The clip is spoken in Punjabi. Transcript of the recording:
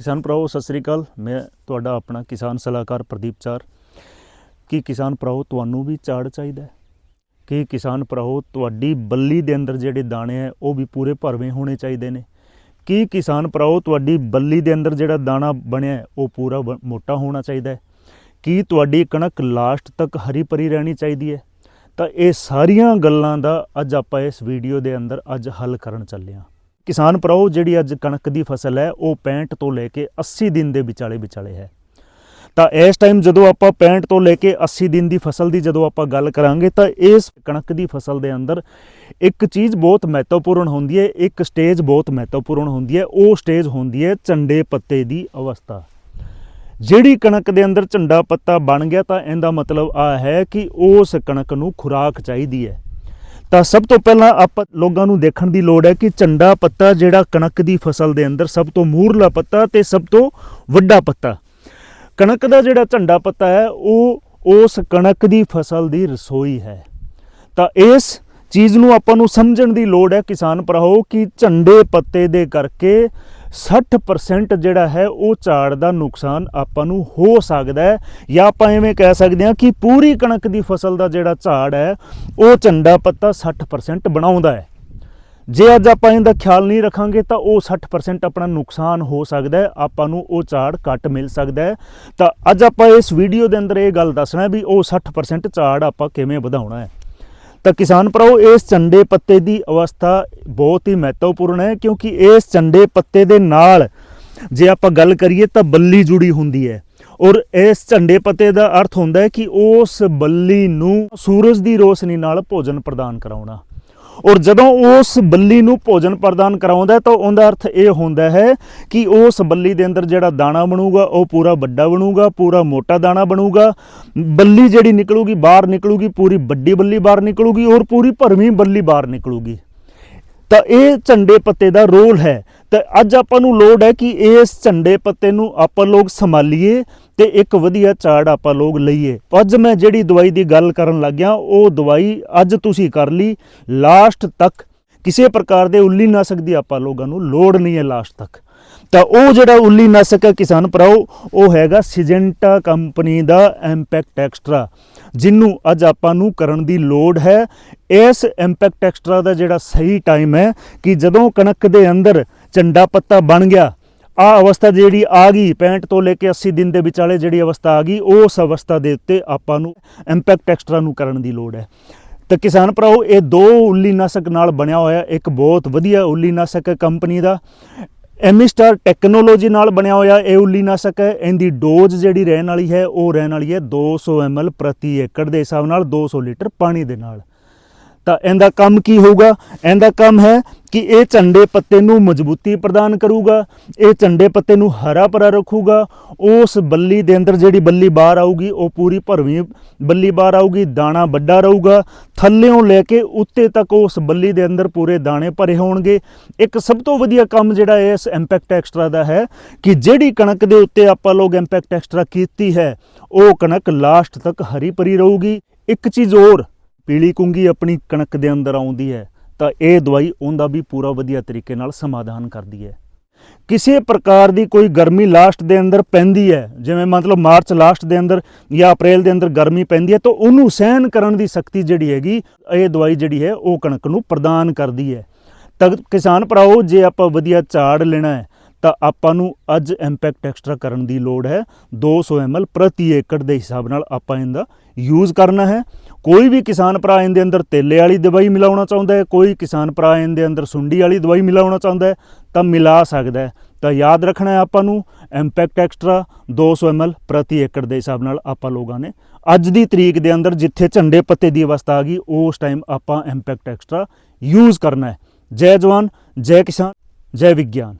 ਕਿਸਾਨ ਭਰਾਓ ਸਤਿ ਸ੍ਰੀ ਅਕਾਲ। ਮੈਂ ਤੁਹਾਡਾ ਆਪਣਾ ਕਿਸਾਨ ਸਲਾਹਕਾਰ ਪ੍ਰਦੀਪ ਚਾਰ। ਕੀ ਕਿਸਾਨ ਭਰਾਓ ਤੁਹਾਨੂੰ ਵੀ ਝਾੜ ਚਾਹੀਦਾ ਹੈ? ਕੀ ਕਿਸਾਨ ਭਰਾਓ ਤੁਹਾਡੀ ਬੱਲੀ ਦੇ ਅੰਦਰ ਜਿਹੜੇ ਦਾਣੇ ਹੈ, ਉਹ ਵੀ ਪੂਰੇ ਭਰਵੇਂ ਹੋਣੇ ਚਾਹੀਦੇ ਨੇ? ਕੀ ਕਿਸਾਨ ਭਰਾਓ ਤੁਹਾਡੀ ਬੱਲੀ ਦੇ ਅੰਦਰ ਜਿਹੜਾ ਦਾਣਾ ਬਣਿਆ ਉਹ ਪੂਰਾ ਬ- ਮੋਟਾ ਹੋਣਾ ਚਾਹੀਦਾ ਹੈ? ਕੀ ਤੁਹਾਡੀ ਕਣਕ ਲਾਸਟ ਤੱਕ ਹਰੀ ਭਰੀ ਰਹਿਣੀ ਚਾਹੀਦੀ ਹੈ? ਤਾਂ ਇਹ ਸਾਰੀਆਂ ਗੱਲਾਂ ਦਾ ਅੱਜ ਆਪਾਂ ਇਸ ਵੀਡੀਓ ਦੇ ਅੰਦਰ ਅੱਜ ਹੱਲ ਕਰਨ ਚੱਲੇ ਹਾਂ। ਕਿਸਾਨ ਭਰਾਓ, ਜਿਹੜੀ ਅੱਜ ਕਣਕ ਦੀ ਫਸਲ ਹੈ, ਉਹ 65 ਤੋਂ ਲੈ ਕੇ 80 ਦਿਨ ਦੇ ਵਿਚਾਲੇ ਵਿਚਾਲੇ ਹੈ। ਤਾਂ ਇਸ ਟਾਈਮ ਜਦੋਂ ਆਪਾਂ 65 ਤੋਂ ਲੈ ਕੇ 80 ਦਿਨ ਦੀ ਫਸਲ ਦੀ ਜਦੋਂ ਆਪਾਂ ਗੱਲ ਕਰਾਂਗੇ, ਤਾਂ ਇਸ ਕਣਕ ਦੀ ਫਸਲ ਦੇ ਅੰਦਰ ਇੱਕ ਚੀਜ਼ ਬਹੁਤ ਮਹੱਤਵਪੂਰਨ ਹੁੰਦੀ ਹੈ, ਇੱਕ ਸਟੇਜ ਬਹੁਤ ਮਹੱਤਵਪੂਰਨ ਹੁੰਦੀ ਹੈ, ਉਹ ਸਟੇਜ ਹੁੰਦੀ ਹੈ ਝੰਡੇ ਪੱਤੇ ਦੀ ਅਵਸਥਾ। ਜਿਹੜੀ ਕਣਕ ਦੇ ਅੰਦਰ ਝੰਡਾ ਪੱਤਾ ਬਣ ਗਿਆ, ਤਾਂ ਇਹਦਾ ਮਤਲਬ ਆ ਹੈ ਕਿ ਉਸ ਕਣਕ ਨੂੰ ਖੁਰਾਕ ਚਾਹੀਦੀ ਹੈ। ਤਾਂ ਸਭ ਤੋਂ ਪਹਿਲਾਂ ਆਪਾਂ ਲੋਕਾਂ ਨੂੰ ਦੇਖਣ ਦੀ ਲੋੜ ਹੈ ਕਿ ਝੰਡਾ ਪੱਤਾ ਜਿਹੜਾ ਕਣਕ ਦੀ ਫਸਲ ਦੇ ਅੰਦਰ ਸਭ ਤੋਂ ਮੂਰਲਾ ਪੱਤਾ ਤੇ ਸਭ ਤੋਂ ਵੱਡਾ ਪੱਤਾ। ਕਣਕ ਦਾ ਜਿਹੜਾ ਝੰਡਾ ਪੱਤਾ ਹੈ, ਉਹ ਉਸ ਕਣਕ ਦੀ ਫਸਲ ਦੀ ਰਸੋਈ ਹੈ। ਤਾਂ ਇਸ ਚੀਜ਼ ਨੂੰ ਆਪਾਂ ਨੂੰ ਸਮਝਣ ਦੀ ਲੋੜ ਹੈ ਕਿਸਾਨ ਭਰਾਓ ਕਿ ਝੰਡੇ ਪੱਤੇ ਦੇ ਕਰਕੇ 60% ਜਿਹੜਾ ਹੈ ਉਹ ਝਾੜ ਦਾ ਨੁਕਸਾਨ ਆਪਾਂ ਨੂੰ ਹੋ ਸਕਦਾ ਹੈ। ਜਾਂ ਆਪਾਂ ਐਵੇਂ ਕਹਿ ਸਕਦੇ ਹਾਂ ਕਿ ਪੂਰੀ ਕਣਕ ਦੀ ਫਸਲ ਦਾ ਜਿਹੜਾ ਝਾੜ ਹੈ, ਉਹ ਝੰਡਾ ਪੱਤਾ 60% ਬਣਾਉਂਦਾ ਹੈ। ਜੇ ਅੱਜ ਆਪਾਂ ਇਹਦਾ ਖਿਆਲ ਨਹੀਂ ਰੱਖਾਂਗੇ ਤਾਂ ਉਹ 60% ਆਪਣਾ ਨੁਕਸਾਨ ਹੋ ਸਕਦਾ ਹੈ, ਆਪਾਂ ਨੂੰ ਉਹ ਝਾੜ ਘੱਟ ਮਿਲ ਸਕਦਾ ਹੈ। ਤਾਂ ਅੱਜ ਆਪਾਂ ਇਸ ਵੀਡੀਓ ਦੇ ਅੰਦਰ ਇਹ ਗੱਲ ਦੱਸਣਾ ਵੀ ਉਹ 60% ਝਾੜ ਆਪਾਂ ਕਿਵੇਂ ਵਧਾਉਣਾ ਹੈ। ਤਾਂ ਕਿਸਾਨ ਭਰਾਓ, ਇਸ ਚੰਡੇ ਪੱਤੇ ਦੀ ਅਵਸਥਾ ਬਹੁਤ ਹੀ ਮਹੱਤਵਪੂਰਨ ਹੈ ਕਿਉਂਕਿ ਇਸ ਚੰਡੇ ਪੱਤੇ ਦੇ ਨਾਲ ਜੇ ਆਪਾਂ ਗੱਲ ਕਰੀਏ ਤਾਂ ਬੱਲੀ ਜੁੜੀ ਹੁੰਦੀ ਹੈ। ਔਰ ਇਸ ਝੰਡੇ ਪੱਤੇ ਦਾ ਅਰਥ ਹੁੰਦਾ ਹੈ ਕਿ ਉਸ ਬੱਲੀ ਨੂੰ ਸੂਰਜ ਦੀ ਰੋਸ਼ਨੀ ਨਾਲ ਭੋਜਨ ਪ੍ਰਦਾਨ ਕਰਾਉਣਾ। ਔਰ ਜਦੋਂ ਉਸ ਬੱਲੀ ਨੂੰ ਭੋਜਨ ਪ੍ਰਦਾਨ ਕਰਾਉਂਦਾ ਤਾਂ ਉਹਦਾ ਅਰਥ ਇਹ ਹੁੰਦਾ ਹੈ ਕਿ ਉਸ ਬੱਲੀ ਦੇ ਅੰਦਰ ਜਿਹੜਾ ਦਾਣਾ ਬਣੂਗਾ, ਉਹ ਪੂਰਾ ਵੱਡਾ ਬਣੂਗਾ, ਪੂਰਾ ਮੋਟਾ ਦਾਣਾ ਬਣੂਗਾ। ਬੱਲੀ ਜਿਹੜੀ ਨਿਕਲੂਗੀ, ਬਾਹਰ ਨਿਕਲੂਗੀ, ਪੂਰੀ ਵੱਡੀ ਬੱਲੀ ਬਾਹਰ ਨਿਕਲੂਗੀ ਔਰ ਪੂਰੀ ਭਰਵੀਂ ਬੱਲੀ ਬਾਹਰ ਨਿਕਲੂਗੀ। ਤਾਂ ਇਹ ਝੰਡੇ ਪੱਤੇ ਦਾ ਰੋਲ ਹੈ। ਤਾਂ ਅੱਜ ਆਪਾਂ ਨੂੰ ਲੋੜ ਹੈ ਕਿ ਇਸ ਝੰਡੇ ਪੱਤੇ ਨੂੰ ਆਪਾਂ ਲੋਕ ਸੰਭਾਲੀਏ ਤੇ ਇੱਕ ਵਧੀਆ ਝਾੜ ਆਪਾਂ ਲੋਕ ਲਈਏ। ਅੱਜ ਮੈਂ ਜਿਹੜੀ ਦਵਾਈ ਦੀ ਗੱਲ ਕਰਨ ਲੱਗਿਆ, ਉਹ ਦਵਾਈ ਅੱਜ ਤੁਸੀਂ ਕਰ ਲਈ, ਲਾਸਟ ਤੱਕ। ਕਿਸੇ ਪ੍ਰਕਾਰ ਦੇ ਉੱਲੀ ਨਾਸ਼ਕ ਦੀ ਆਪਾਂ ਲੋਕਾਂ ਨੂੰ, ਲੋੜ ਨਹੀਂ ਹੈ ਲਾਸਟ ਤੱਕ। ਤਾਂ ਉਹ ਜਿਹੜਾ ਉੱਲੀ ਨਾਸ਼ਕ ਹੈ ਕਿਸਾਨ ਭਰਾਓ, ਉਹ ਹੈਗਾ ਸਿਜੈਂਟਾ ਕੰਪਨੀ ਦਾ ਇੰਪੈਕਟ ਐਕਸਟਰਾ ਜਿਹਨੂੰ ਅੱਜ ਆਪਾਂ ਨੂੰ ਕਰਨ ਦੀ ਲੋੜ ਹੈ। ਇਸ ਇੰਪੈਕਟ ਐਕਸਟਰਾ ਦਾ ਜਿਹੜਾ ਸਹੀ ਟਾਈਮ ਹੈ ਕਿ ਜਦੋਂ ਕਣਕ ਦੇ ਅੰਦਰ ਝੰਡਾ ਪੱਤਾ ਬਣ ਗਿਆ, ਆ ਅਵਸਥਾ ਜਿਹੜੀ ਆ ਗਈ 65 ਤੋਂ ਲੈ ਕੇ 80 ਦਿਨ ਦੇ ਵਿਚਾਲੇ ਜਿਹੜੀ ਅਵਸਥਾ ਆ ਗਈ, ਉਸ ਅਵਸਥਾ ਦੇ ਉੱਤੇ ਆਪਾਂ ਨੂੰ ਇੰਪੈਕਟ ਐਕਸਟਰਾ ਨੂੰ ਕਰਨ ਦੀ ਲੋੜ ਹੈ। ਤਾਂ ਕਿਸਾਨ ਭਰਾਓ, ਇਹ ਦੋ ਉੱਲੀ ਨਾਸ਼ਕ ਨਾਲ ਬਣਿਆ ਹੋਇਆ, ਇੱਕ ਬਹੁਤ ਵਧੀਆ ਉੱਲੀ ਨਾਸ਼ਕ ਹੈ ਕੰਪਨੀ ਦਾ ਐਮਿਸਟਰ ਟੈਕਨੋਲੋਜੀ ਨਾਲ ਬਣਿਆ ਹੋਇਆ ਇਹ ਉੱਲੀ ਨਾਸ਼ਕ ਹੈ। ਇਹਦੀ ਡੋਜ਼ ਜਿਹੜੀ ਰਹਿਣ ਵਾਲੀ ਹੈ, ਉਹ ਰਹਿਣ ਵਾਲੀ ਹੈ 200 ml ਪ੍ਰਤੀ ਏਕੜ ਦੇ ਹਿਸਾਬ ਨਾਲ 200 ਲੀਟਰ ਪਾਣੀ ਦੇ ਨਾਲ। ਤਾਂ ਇਹਦਾ ਕੰਮ ਕੀ ਹੋਊਗਾ? ਇਹਦਾ ਕੰਮ ਹੈ ਕਿ ਇਹ ਝੰਡੇ ਪੱਤੇ ਨੂੰ ਮਜ਼ਬੂਤੀ ਪ੍ਰਦਾਨ ਕਰੂਗਾ, ਇਹ ਝੰਡੇ ਪੱਤੇ ਨੂੰ ਹਰਾ ਭਰਾ ਰੱਖੂਗਾ, ਉਸ ਬੱਲੀ ਦੇ ਅੰਦਰ ਜਿਹੜੀ ਬੱਲੀ ਬਾਹਰ ਆਊਗੀ, ਉਹ ਪੂਰੀ ਭਰਵੀਂ ਬੱਲੀ ਬਾਹਰ ਆਊਗੀ, ਦਾਣਾ ਵੱਡਾ ਰਹੂਗਾ, ਥੱਲਿਓਂ ਲੈ ਕੇ ਉੱਤੇ ਤੱਕ ਉਸ ਬੱਲੀ ਦੇ ਅੰਦਰ ਪੂਰੇ ਦਾਣੇ ਭਰੇ ਹੋਣਗੇ। ਇੱਕ ਸਭ ਤੋਂ ਵਧੀਆ ਕੰਮ ਜਿਹੜਾ ਇਸ ਇੰਪੈਕਟ ਐਕਸਟਰਾ ਦਾ ਹੈ ਕਿ ਜਿਹੜੀ ਕਣਕ ਦੇ ਉੱਤੇ ਆਪਾਂ ਲੋਕ ਇੰਪੈਕਟ ਐਕਸਟਰਾ ਕੀਤੀ ਹੈ, ਉਹ ਕਣਕ ਲਾਸਟ ਤੱਕ ਹਰੀ ਭਰੀ ਰਹੂਗੀ। ਇੱਕ ਚੀਜ਼ ਹੋਰ ਪੀਲੀ ਕੁੰਗੀ ਆਪਣੀ ਕਣਕ ਦੇ ਅੰਦਰ ਆਉਂਦੀ ਹੈ, ਤਾਂ ਇਹ ਦਵਾਈ ਉਹਦਾ ਵੀ ਪੂਰਾ ਵਧੀਆ ਤਰੀਕੇ ਨਾਲ ਸਮਾਧਾਨ ਕਰਦੀ ਹੈ। ਕਿਸੇ ਪ੍ਰਕਾਰ ਦੀ ਕੋਈ ਗਰਮੀ ਲਾਸਟ ਦੇ ਅੰਦਰ ਪੈਂਦੀ ਹੈ, ਜਿਵੇਂ ਮਤਲਬ ਮਾਰਚ ਲਾਸਟ ਦੇ ਅੰਦਰ ਜਾਂ ਅਪ੍ਰੈਲ ਦੇ ਅੰਦਰ ਗਰਮੀ ਪੈਂਦੀ ਹੈ, ਤਾਂ ਉਹਨੂੰ ਸਹਿਣ ਕਰਨ ਦੀ ਸ਼ਕਤੀ ਜਿਹੜੀ ਹੈਗੀ, ਇਹ ਦਵਾਈ ਜਿਹੜੀ ਹੈ, ਉਹ ਕਣਕ ਨੂੰ ਪ੍ਰਦਾਨ ਕਰਦੀ ਹੈ। ਤਾਂ ਕਿਸਾਨ ਭਰਾਓ, ਜੇ ਆਪਾਂ ਵਧੀਆ ਝਾੜ ਲੈਣਾ ਹੈ, ਤਾਂ ਆਪਾਂ ਨੂੰ ਅੱਜ ਇੰਪੈਕਟ ਐਕਸਟਰਾ ਕਰਨ ਦੀ ਲੋੜ ਹੈ। 200 ml ਪ੍ਰਤੀ ਏਕੜ ਦੇ ਹਿਸਾਬ ਨਾਲ ਆਪਾਂ ਇਹਦਾ ਯੂਜ਼ ਕਰਨਾ ਹੈ। ਕੋਈ ਵੀ ਕਿਸਾਨ ਭਰਾ ਇਹਦੇ ਅੰਦਰ ਤੇਲੇ ਵਾਲੀ ਦਵਾਈ ਮਿਲਾਉਣਾ ਚਾਹੁੰਦਾ ਹੈ, ਕੋਈ ਕਿਸਾਨ ਭਰਾ ਇਹਦੇ ਅੰਦਰ ਸੁੰਡੀ ਵਾਲੀ ਦਵਾਈ ਮਿਲਾਉਣਾ ਚਾਹੁੰਦਾ ਹੈ, ਤਾਂ ਮਿਲਾ ਸਕਦਾ ਹੈ। ਤਾਂ ਯਾਦ ਰੱਖਣਾ ਹੈ ਆਪਾਂ ਨੂੰ ਇੰਪੈਕਟ ਐਕਸਟਰਾ 200 ml ਪ੍ਰਤੀ ਏਕੜ ਦੇ ਹਿਸਾਬ ਨਾਲ ਆਪਾਂ ਲੋਕਾਂ ਨੇ ਅੱਜ ਦੀ ਤਰੀਕ ਦੇ ਅੰਦਰ ਜਿੱਥੇ ਝੰਡੇ ਪੱਤੇ ਦੀ ਅਵਸਥਾ ਆ ਗਈ, ਉਸ ਟਾਈਮ ਆਪਾਂ ਇੰਪੈਕਟ ਐਕਸਟਰਾ ਯੂਜ਼ ਕਰਨਾ ਹੈ। ਜੈ ਜਵਾਨ, ਜੈ ਕਿਸਾਨ, ਜੈ ਵਿਗਿਆਨ।